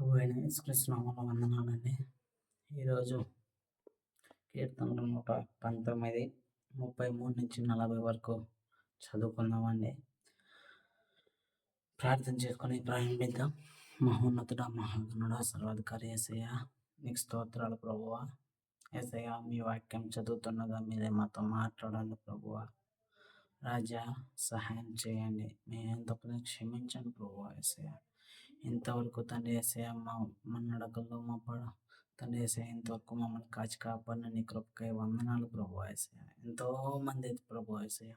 ప్రభు అయిన యేసుక్రీస్తునామంలో వందనాలండి. ఈరోజు కీర్తనలు నూట పంతొమ్మిది ముప్పై మూడు నుంచి నలభై వరకు చదువుకుందామండి. ప్రార్థన చేసుకొని ప్రారంభిద్దాం. మహోన్నతుడ మహాగణుడ సర్వాధికారి ఏసయ్య నీకు స్తోత్రాలు ప్రభువ. ఏసయ్య మీ వాక్యం చదువుతున్నదా మీరే మాతో మాట్లాడండి ప్రభువ. రాజా సహాయం చేయండి. మీ ఎంత క్షమించండి ప్రభు ఏసయ్య. ఇంతవరకు తండ్రి ఏసయ మా మన్నడకల్లో మా పడ తండ్రి ఏసయ ఇంతవరకు మమ్మల్ని కాచి కాపాడిన నీ కృపకై వందనాలు ప్రభు ఏసయ ఎంతో మంది ప్రభు ఏసయ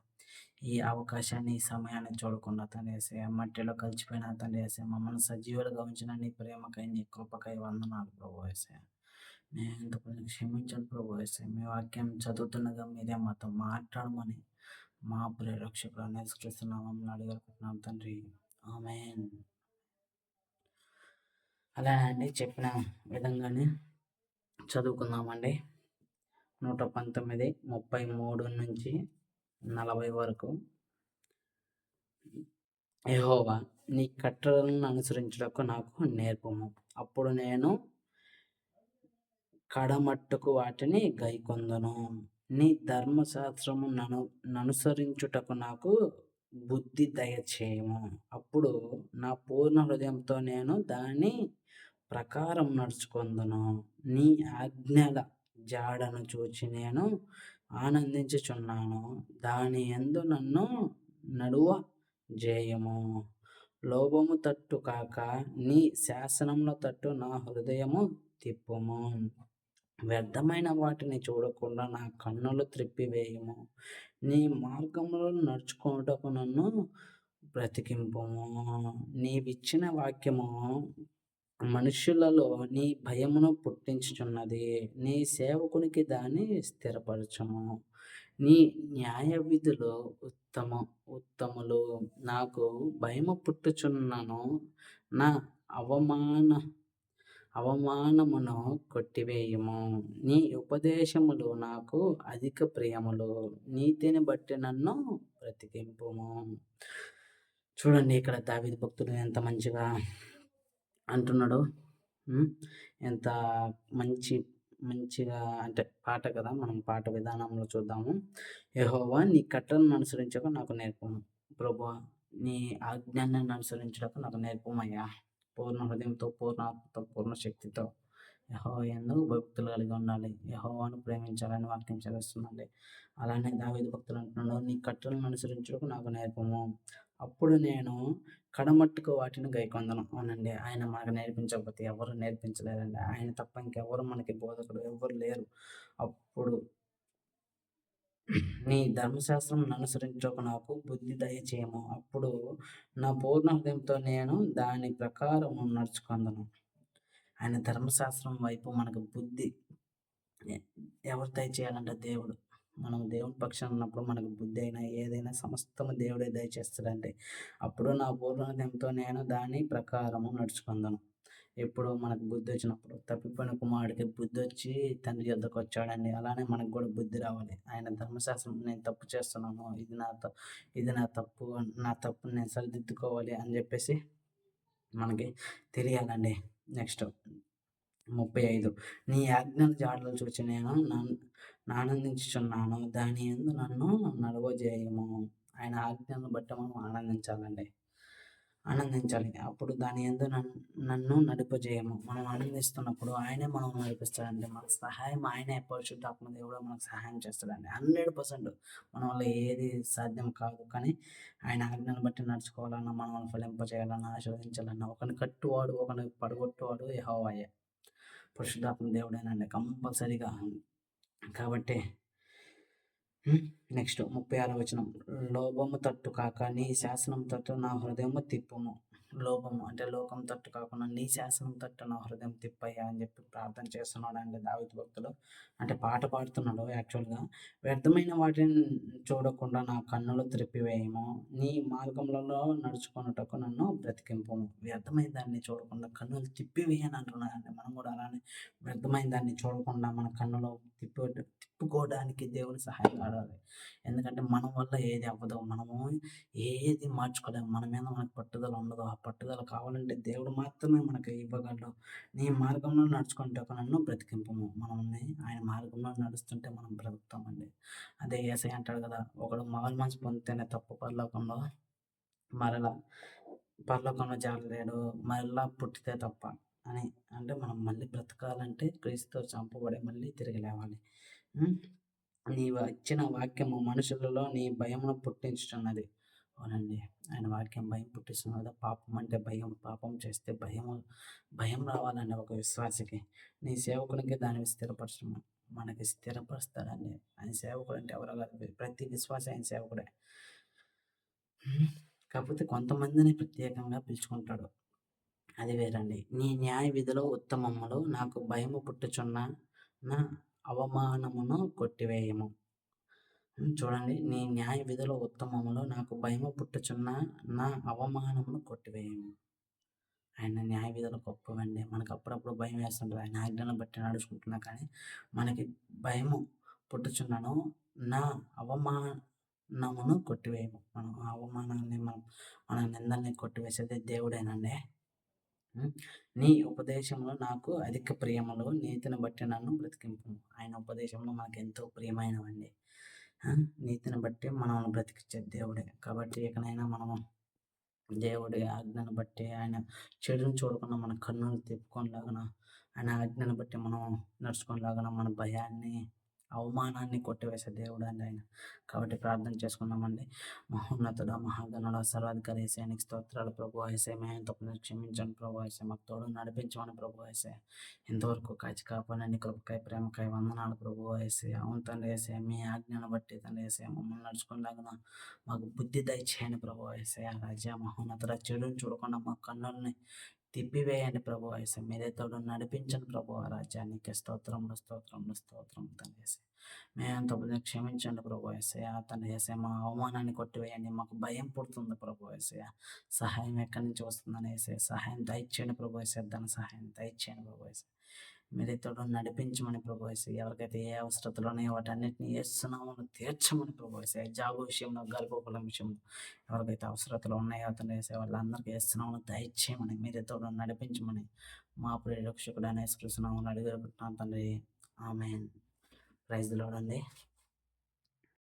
ఈ అవకాశాన్ని ఈ సమయాన్ని చూడకుండా తండ్రి ఏసయ మట్టిలో కలిసిపోయిన తండ్రి ఏసయ మమ్మల్ని సజీవులుగా ఉంచిన నీ ప్రేమకై నీ కృపకై వందనాలు ప్రభు ఏసయ నేను ఎంత క్షమించండి ప్రభు ఏసయ మీ వాక్యం చదువుతుండగా మీరే మాతో మాట్లాడమని మా ప్రేరక్షకుడు మమ్మల్ని అడిగారు తండ్రి. ఆమెన్. అలా అండి చెప్పిన విధంగానే చదువుకుందామండి. నూట పంతొమ్మిది ముప్పై మూడు నుంచి నలభై వరకు యహోవా నీ కట్టలను అనుసరించడానికి నాకు నేర్పము. అప్పుడు నేను కడమట్టుకు వాటిని గైకొందను. నీ ధర్మశాస్త్రము నను ననుసరించుటకు నాకు బుద్ధి దయచేయము. అప్పుడు నా పూర్ణ హృదయంతో నేను దాని ప్రకారం నడుచుకుందును. నీ ఆజ్ఞల జాడను చూచి నేను ఆనందించుచున్నాను. దాని ఎందు నన్ను నడువ జేయము. లోభము తట్టు కాక నీ శాసనంలో తట్టు నా హృదయము తిప్పుము. వ్యర్థమైన వాటిని చూడకుండా నా కన్నులు త్రిప్పివేయము. నీ మార్గంలో నడుచుకోవటకు నన్ను బ్రతికింపుము. నీవిచ్చిన వాక్యము మనుషులలో నీ భయమును పుట్టించుచున్నది. నీ సేవకునికి దాన్ని స్థిరపరచము. నీ న్యాయ విధులు ఉత్తమ ఉత్తములు. నాకు భయము పుట్టుచున్నను. నా అవమాన అవమానమును కొట్టివేయము. నీ ఉపదేశములు నాకు అధిక ప్రియములు. నీతిని బట్టి నన్ను బ్రతికింపుము. చూడండి ఇక్కడ దావిది భక్తుడు ఎంత మంచిగా అంటున్నాడు. ఎంత మంచి మంచిగా అంటే పాట కదా మనం పాట విధానంలో చూద్దాము. యహోవా నీ కట్టలను అనుసరించక నాకు నేర్పము. ప్రభు నీ ఆజ్ఞానాన్ని అనుసరించడానికి నాకు నేర్పమయ్యా. పూర్ణ హృదయంతో పూర్ణ ఆత్మతో పూర్ణ శక్తితో యహో ఎందుకు భక్తులు కలిగి ఉండాలి. యహోవాను ప్రేమించాలని వాక్యం చదివిస్తుందండి అలానే దావేది భక్తులు అంటున్నాడు నీ కట్టలను అనుసరించుటకు నాకు నేర్పము. అప్పుడు నేను కడమట్టుకు వాటిని గైకొందను. అవునండి ఆయన మనకు నేర్పించకపోతే ఎవరు నేర్పించలేరండి. ఆయన తప్ప ఇంకెవరు మనకి బోధకుడు ఎవరు లేరు. అప్పుడు నీ ధర్మశాస్త్రం అనుసరించక నాకు బుద్ధి దయచేయము. అప్పుడు నా పూర్ణ హృదయంతో నేను దాని ప్రకారం నడుచుకుందను. ఆయన ధర్మశాస్త్రం వైపు మనకు బుద్ధి ఎవరు దయచేయాలంటే దేవుడు. మనం దేవుని పక్షం ఉన్నప్పుడు మనకు బుద్ధి అయినా ఏదైనా సమస్తము దేవుడే దయచేస్తాడంటే అప్పుడు నా పూర్ణ హృదయంతో నేను దాని ప్రకారము నడుచుకుందను. ఎప్పుడో మనకు బుద్ధి వచ్చినప్పుడు తప్పిపోయిన కుమారుడికి బుద్ధి వచ్చి తండ్రి యొద్దకు వచ్చాడండి. అలానే మనకు కూడా బుద్ధి రావాలి. ఆయన ధర్మశాస్త్రం నేను తప్పు చేస్తున్నాను. ఇది నా ఇది నా తప్పు. నా తప్పును నేను సరిదిద్దుకోవాలి అని చెప్పేసి మనకి తెలియాలండి. నెక్స్ట్ ముప్పై ఐదు. నీ ఆజ్ఞలు జాడలు చూసి నేను ఆనందించుచున్నాను దాని ఎందు నన్ను నడవజేయము. ఆయన ఆజ్ఞలను బట్టి మనం ఆనందించాలండి. ఆనందించాలి. అప్పుడు దాని ఎందు నన్ను నన్ను నడిపజేయము. మనం ఆనందిస్తున్నప్పుడు ఆయనే మనం నడిపిస్తాడండి. మన సహాయం ఆయనే పరిశుద్ధాత్మ దేవుడు మనకు సహాయం చేస్తాడండి. హండ్రెడ్ పర్సెంట్ మన వల్ల ఏది సాధ్యం కాదు. కానీ ఆయన ఆజ్ఞను బట్టి నడుచుకోవాలన్నా మనం ఫలింపజేయాలన్నా ఆస్వాదించాలన్నా ఒకరిని కట్టువాడు ఒకరిని పడగొట్టువాడు యహోవాయే. పరిశుద్ధాత్మ దేవుడేనండి. కంపల్సరీగా. కాబట్టి నెక్స్ట్ ముప్పై ఆరు వచనం. లోభము తట్టు కాక నీ శాసనం తట్టు నా హృదయము తిప్పుము. లోపము అంటే లోకం తట్టు కాకుండా నీ శాసనం తట్టు నా హృదయం తిప్పయ్యా అని చెప్పి ప్రార్థన చేస్తున్నాడు అండి దావిత భక్తులు అంటే పాట పాడుతున్నాడు యాక్చువల్గా. వ్యర్థమైన వాటిని చూడకుండా నా కన్నులు త్రిప్పివేయము. నీ మార్గములలో నడుచుకున్నటకు నన్ను బ్రతికింపు. వ్యర్థమైన దాన్ని చూడకుండా కన్నులు తిప్పివేయని అంటున్నాడండి. మనం కూడా అలానే వ్యర్థమైన దాన్ని చూడకుండా మన కన్నులో తిప్పి తిప్పుకోవడానికి దేవుని సహాయం కావాలి. ఎందుకంటే మనం వల్ల ఏది అవ్వదు. మనము ఏది మార్చుకోలేము. మన మీద మనకు పట్టుదల ఉండదు. ఆ పట్టుదల కావాలంటే దేవుడు మాత్రమే మనకు ఇవ్వగలడు. నీ మార్గంలో నడుచుకుంటే నన్ను బ్రతికింపము. మనల్ని ఆయన మార్గంలో నడుస్తుంటే మనం బ్రతుకుతామండి. అదే ఏసై అంటాడు కదా ఒకడు మగలు మనసు పొందితేనే తప్పు. పరలోకంలో మరలా పరలోకంలో జారలేడు మరలా పుట్టితే తప్ప అని. అంటే మనం మళ్ళీ బ్రతకాలంటే క్రీస్తు చంపబడి మళ్ళీ తిరిగి లేవాలి. నీ ఇచ్చిన వాక్యము మనుషులలో నీ భయమును పుట్టించుతున్నది అవునండి. ఆయన వాక్యం భయం పుట్టిస్తుంది కదా! పాపం అంటే భయం. పాపం చేస్తే భయం భయం రావాలండి ఒక విశ్వాసకి. నీ సేవకునికి దానిని స్థిరపరచడం. మనకి స్థిరపరుస్తాడండి. ఆయన సేవకుడు అంటే ఎవరో కాదు. ప్రతి విశ్వాస ఆయన సేవకుడే. కాకపోతే కొంతమందిని ప్రత్యేకంగా పిలుచుకుంటాడు. అది వేరండి. నీ న్యాయ విధిలో ఉత్తమములు నాకు భయము పుట్టుచున్న నా అవమానమును కొట్టివేయము. చూడండి. నీ న్యాయ విధుల ఉత్తమములో నాకు భయము పుట్టుచున్న నా అవమానమును కొట్టివేయము. ఆయన న్యాయ విధులు గొప్పవండి. మనకు అప్పుడప్పుడు భయం వేస్తుంటుంది. ఆయన ఆజ్ఞలను బట్టి నడుచుకుంటున్నా కానీ మనకి భయము పుట్టుచున్నాను నా అవమానమును కొట్టివేయము. మనం అవమానాన్ని మనం మన నిందల్ని కొట్టివేసేది దేవుడేనండి. నీ ఉపదేశంలో నాకు అధిక ప్రియములు. నీతిని బట్టి నన్ను బ్రతికింపు. ఆయన ఉపదేశంలో మనకు ఎంతో ప్రియమైనవండి. నీతిని బట్టి మనం బ్రతికించే దేవుడే. కాబట్టి ఇకనైనా మనము దేవుడి ఆజ్ఞను బట్టి ఆయన చెడుని చూడకుండా మన కన్నులు తిప్పుకోలాగన ఆయన ఆజ్ఞను బట్టి మనం నడుచుకోలాగన మన భయాన్ని అవమానాన్ని కొట్టివేసే దేవుడు అండి ఆయన. కాబట్టి ప్రార్థన చేసుకున్నామండి మహోన్నతుడ మహాగణుడ సర్వాధికారి సైనిక స్తోత్రాలు ప్రభు. వేసే మేము తప్పును క్షమించండి ప్రభు. వేసే మాకు తోడు నడిపించమని ప్రభు. వేసే ఇంతవరకు కాచి కాపాడండి. కృపకాయ ప్రేమకాయ వందనాలు ప్రభు. వేసే అవును తండ్రి. వేసే మీ ఆజ్ఞను బట్టి తండ్రి. వేసే మమ్మల్ని నడుచుకునేలాగా మాకు బుద్ధి దయచేయండి ప్రభు. వేసే ఆ మహోన్నతుడ చెడుని చూడకుండా మా కన్నుల్ని తిప్పివేయండి ప్రభు వేసే మీరే తోడు నడిపించండి ప్రభు రాజ్యానికి. స్తోత్రంలో స్తోత్రంలో స్తోత్రం తండ్రి మేము తప్పుని క్షమించండి ప్రభు వేసయ్య తను వేసే మా అవమానాన్ని కొట్టివేయండి. మాకు భయం పుడుతుంది ప్రభు వేసయ్య సహాయం ఎక్కడి నుంచి వస్తుందని వేసే సహాయం దయచేయండి ప్రభు వేసే ధన సహాయం దయచేయండి ప్రభు వేసే మీరు తోడు నడిపించమని ప్రభు ఎవరికైతే ఏ అవసరతలు ఉన్నాయో వాటన్నిటిని వేస్తున్నామో తీర్చమని ప్రభు వేసే జాబు విషయంలో గర్భఫలం విషయంలో ఎవరికైతే అవసరతలు ఉన్నాయో అతను వేసే వాళ్ళందరికీ వేస్తున్నామో దయచేయమని మీరు తోడు నడిపించమని మా ప్రియ అనేసి కృష్ణామని యేసుకృష్ణ అడిగి తండ్రి. ఆమె ప్రైజ్లోడండి